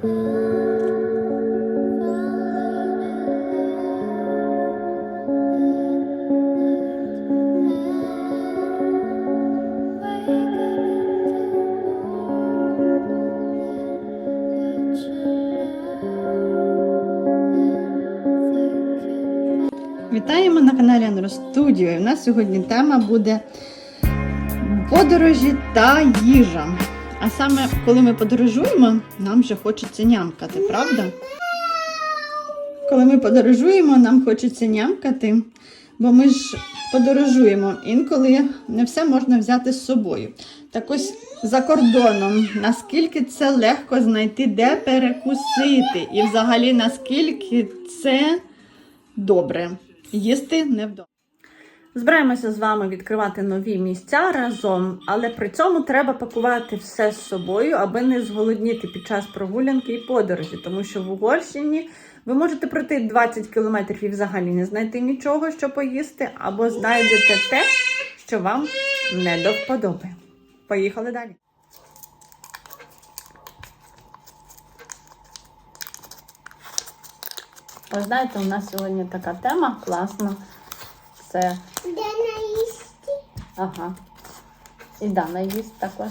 Вітаємо на каналі Анро Студіо. У нас сьогодні тема буде подорожі та їжа. А саме, коли ми подорожуємо, нам вже хочеться нямкати, правда? Коли ми подорожуємо, нам хочеться нямкати, бо ми ж подорожуємо. Інколи не все можна взяти з собою. Так ось за кордоном, наскільки це легко знайти, де перекусити, і взагалі наскільки це добре. Їсти не вдома. Збираємося з вами відкривати нові місця разом, але при цьому треба пакувати все з собою, аби не зголодніти під час прогулянки і подорожі, тому що в Угорщині ви можете пройти 20 кілометрів і взагалі не знайти нічого, що поїсти, або знайдете те, що вам не до вподоби. Поїхали далі. Ви знаєте, у нас сьогодні така тема класна. Це Де наїсти? Ага. І Дана їсть також.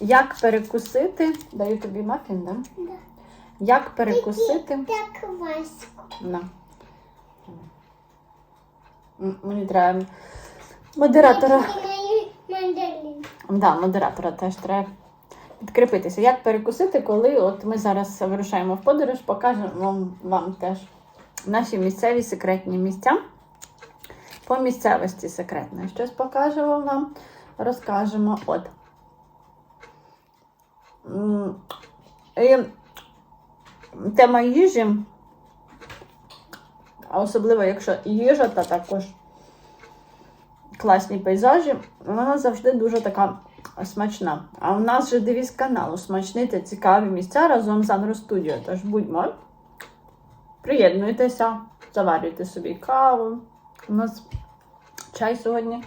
Як перекусити? Даю тобі мафін, да? Да. Як перекусити? Так важко. На. М, Мені треба модератора. Мандарин. Да, модератора теж треба підкріпитися. Як перекусити, коли от ми зараз вирушаємо в подорож, покажемо вам, вам теж наші місцеві секретні місця. По місцевості секретне. Щось покажемо вам, розкажемо. От. І тема їжі, а особливо, якщо їжа, та також класні пейзажі, вона завжди дуже така смачна. А в нас же девіз каналу смачні та цікаві місця разом з Анро. Тож будьмо, приєднуйтеся, заварюйте собі каву. У нас чай сьогодні.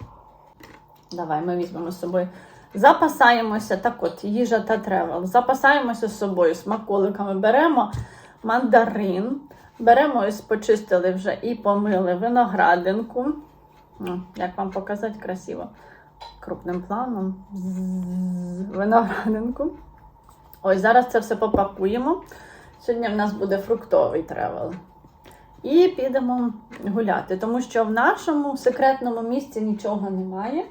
Давай ми візьмемо з собою. Запасаємося, так от, їжа та тревел. Запасаємося з собою смаколиками. Беремо мандарин, беремо ось почистили вже і помили виноградинку. Ну, як вам показати красиво? Крупним планом. Ззз, Виноградинку. Ось зараз це все попакуємо. Сьогодні в нас буде фруктовий тревел. І підемо гуляти, тому що в нашому секретному місці нічого немає.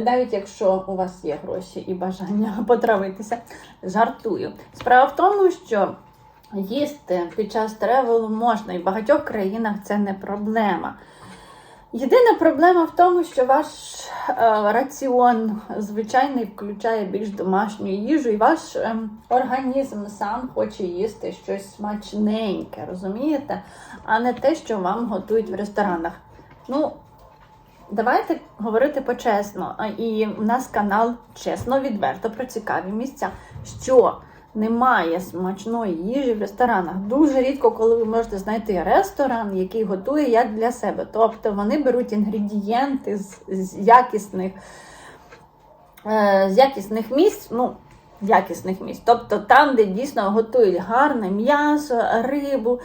Навіть якщо у вас є гроші і бажання потравитися, жартую. Справа в тому, що їсти під час тревелу можна, і в багатьох країнах це не проблема. Єдина проблема в тому, що ваш е, раціон звичайний включає більш домашню їжу, і ваш е, організм сам хоче їсти щось смачненьке, розумієте? А не те, що вам готують в ресторанах. Ну, давайте говорити почесно. І в нас канал чесно, відверто про цікаві місця. Що немає смачної їжі в ресторанах. Дуже рідко, коли ви можете знайти ресторан, який готує як для себе. Тобто вони беруть інгредієнти з, з якісних, е, з якісних місць. ну, якісних місць. Тобто там, де дійсно готують гарне м'ясо, рибу,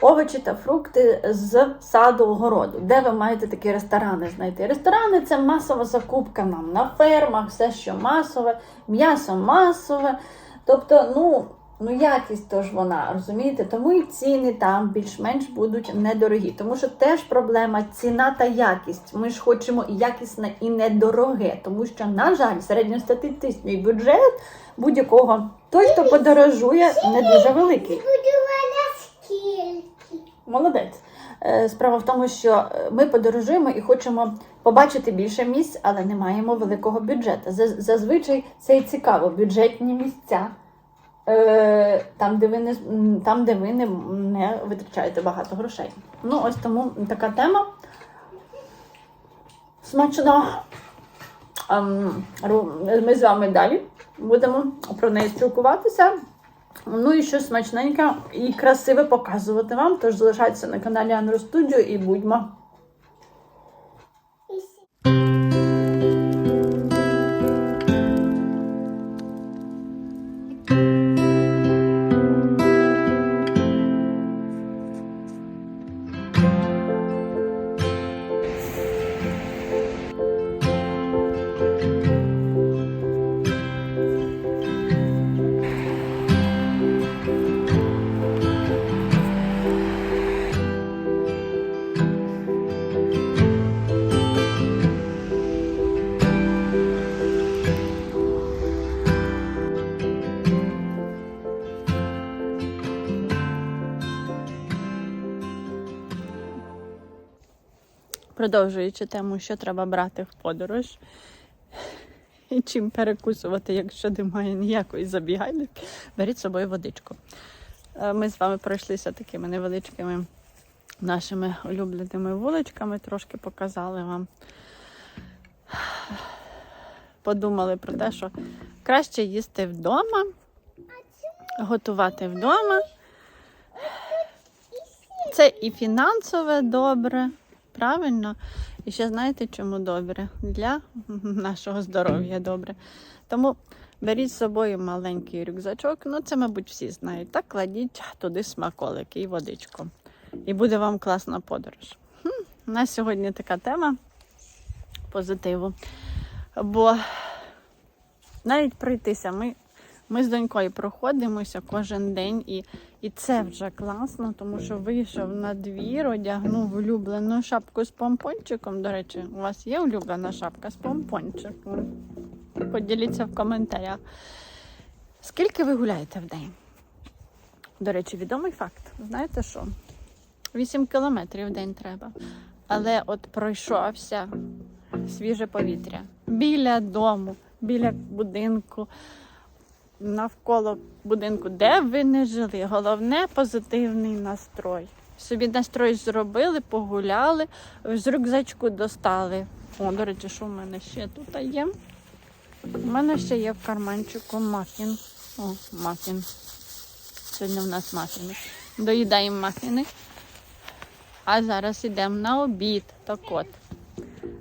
овочі та фрукти з саду огороду. Де ви маєте такі ресторани знайти? Ресторани це масова закупка нам на фермах, все, що масове, м'ясо масове. Тобто, ну, ну якість то ж вона, розумієте? Тому і ціни там більш-менш будуть недорогі. Тому що теж проблема ціна та якість. Ми ж хочемо і якісне, і недороге. Тому що, на жаль, середньостатистичний бюджет будь-якого той, хто подорожує, не дуже великий. Молодець. Е, Справа в тому, що е, ми подорожуємо і хочемо побачити більше місць, але не маємо великого бюджету. Зазвичай це і цікаво, бюджетні місця. Е, Там, де ви не, там, де ви не, не витрачаєте багато грошей. Ну, ось тому така тема. Смачно. Ем, Ми з вами далі будемо про неї спілкуватися. Ну і щось смачненьке і красиве показувати вам. Тож залишайтеся на каналі Анро Студіо і будьмо. Продовжуючи тему, що треба брати в подорож і чим перекусувати, якщо немає ніякої забігайки, беріть з собою водичку. Е, Ми з вами пройшлися такими невеличкими нашими улюбленими вуличками, трошки показали вам. Подумали про те, що краще їсти вдома, готувати вдома. Це і фінансове добре, правильно? І ще знаєте, чому добре? Для нашого здоров'я добре. Тому беріть з собою маленький рюкзачок. Ну, це, мабуть, всі знають. Так, кладіть туди смаколики і водичку. І буде вам класна подорож. Хм, у нас сьогодні така тема позитиву. Бо навіть пройтися, ми, ми з донькою проходимося кожен день, і, і це вже класно, тому що вийшов на двір, одягнув улюблену шапку з помпончиком. До речі, у вас є улюблена шапка з помпончиком? Поділіться в коментарях. Скільки ви гуляєте в день? До речі, відомий факт. Знаєте що? 8 кілометрів в день треба. Але от пройшовся свіже повітря біля дому, біля будинку, навколо будинку, де ви не жили. Головне позитивний настрой. Собі настрой зробили, погуляли, з рюкзачку достали. О, до речі, що в мене ще тут є? У мене ще є в карманчику мафін. О, мафін. Сьогодні в нас мафіни. Доїдаємо мафіни. А зараз йдемо на обід. Так от.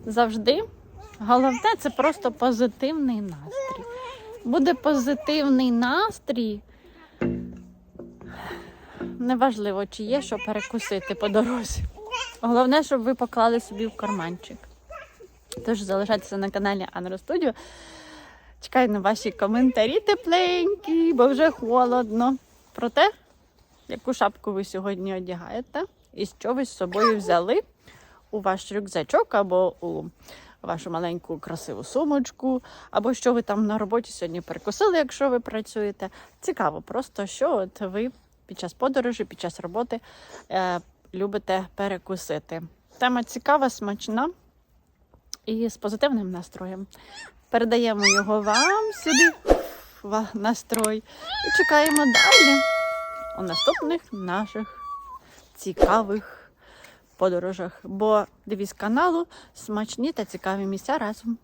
Завжди головне це просто позитивний настрій. Буде позитивний настрій. Неважливо, чи є що перекусити по дорозі. Головне, щоб ви поклали собі в карманчик. Тож залишайтеся на каналі Анро Студіо. Чекаю на ваші коментарі тепленькі, бо вже холодно. Про те, яку шапку ви сьогодні одягаєте і що ви з собою взяли у ваш рюкзачок або у вашу маленьку красиву сумочку, або що ви там на роботі сьогодні перекусили, якщо ви працюєте. Цікаво, просто що от ви під час подорожі, під час роботи е, любите перекусити. Тема цікава, смачна і з позитивним настроєм. Передаємо його вам сюди, в настрой, і чекаємо далі у наступних наших цікавих подорожах. Бо девіз каналу смачні та цікаві місця разом.